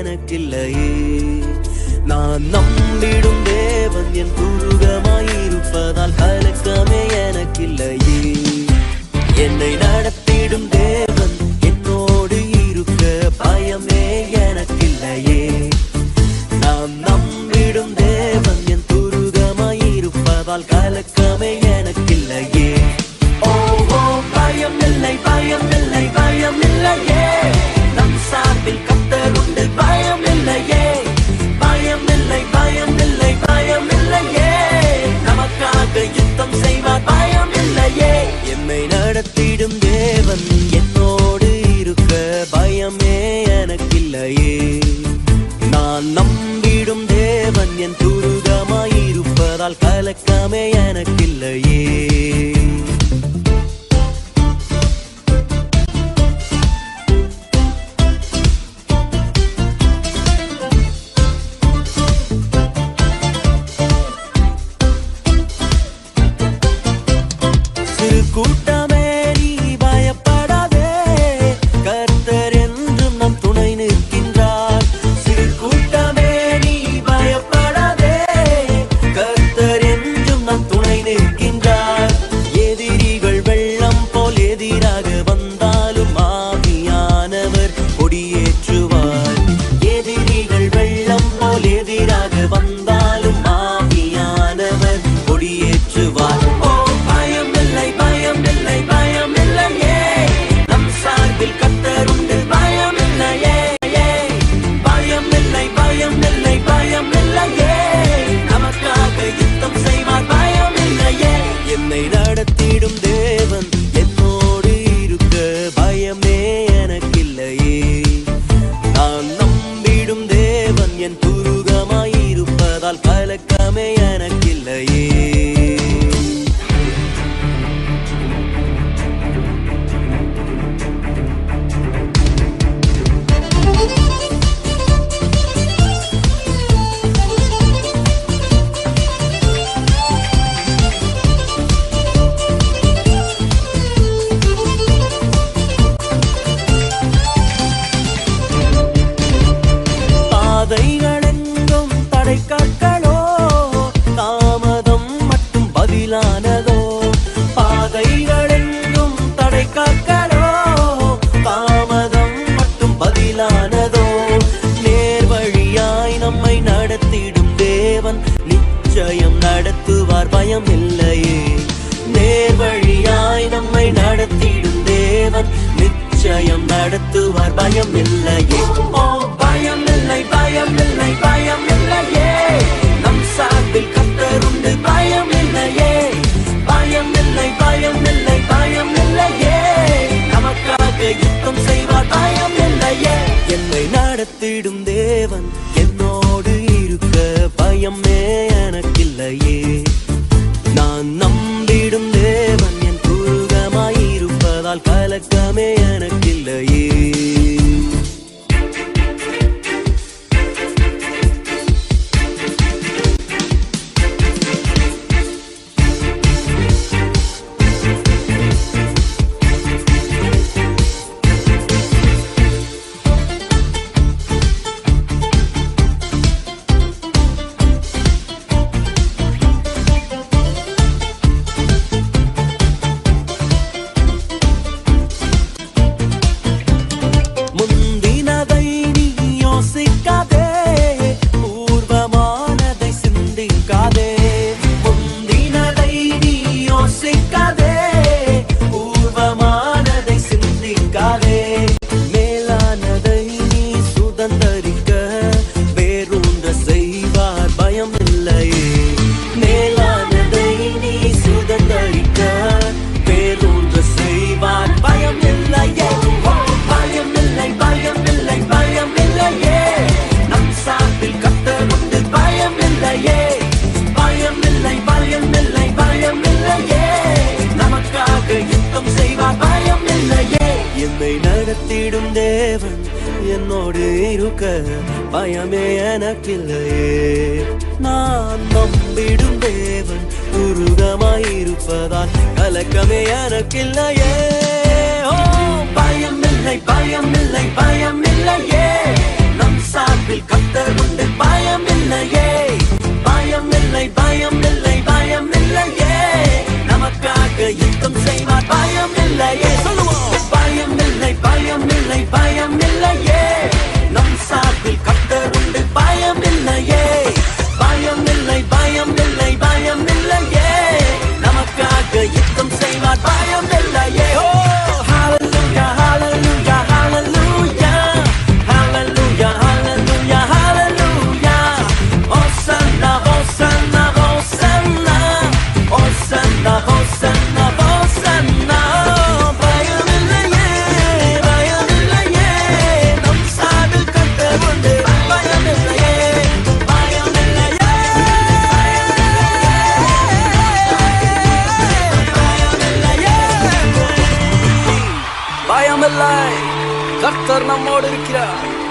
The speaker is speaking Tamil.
எனக்கில்லையே. நான் நம்பிடும் தேவன் என் துருகமாயிருப்பதால் கலக்கமே எனக்கில்லையே. கதைகளெங்கும் தடை காட்களோ தாமதம் மட்டும் பதிலானதோ? பாதைகளெங்கும் தடை காட்களோ தாமதம் மட்டும் பதிலானதோ? நேர்வழியாய் நம்மை நடத்திடும் தேவன் நிச்சயம் நடத்துவார் பயம் இல்லையே நேர்வழியாய் நம்மை நடத்திடும் தேவன் நிச்சயம் நடத்துவார் பயம் இல்லை கைவிடும் தேவன் என்னோடு இருக்க பயமே எனக்கில்லையே. நான் நம்பிடும் தேவன் உருகமாயிருப்பதால் கலக்கமே எனக்கில்லையே. பயம் இல்லை பயம் இல்லை பயம் இல்லையே நம் சார்பில் கத்தர் உண்டு பயம் இல்லையே பயம் இல்லை பயம் இல்லை பயம் இல்லையே நமக்காக யுத்தம் செய்வார் பயம் இல்லையே பயமில்லை நம்மோடு இருக்கிறார்.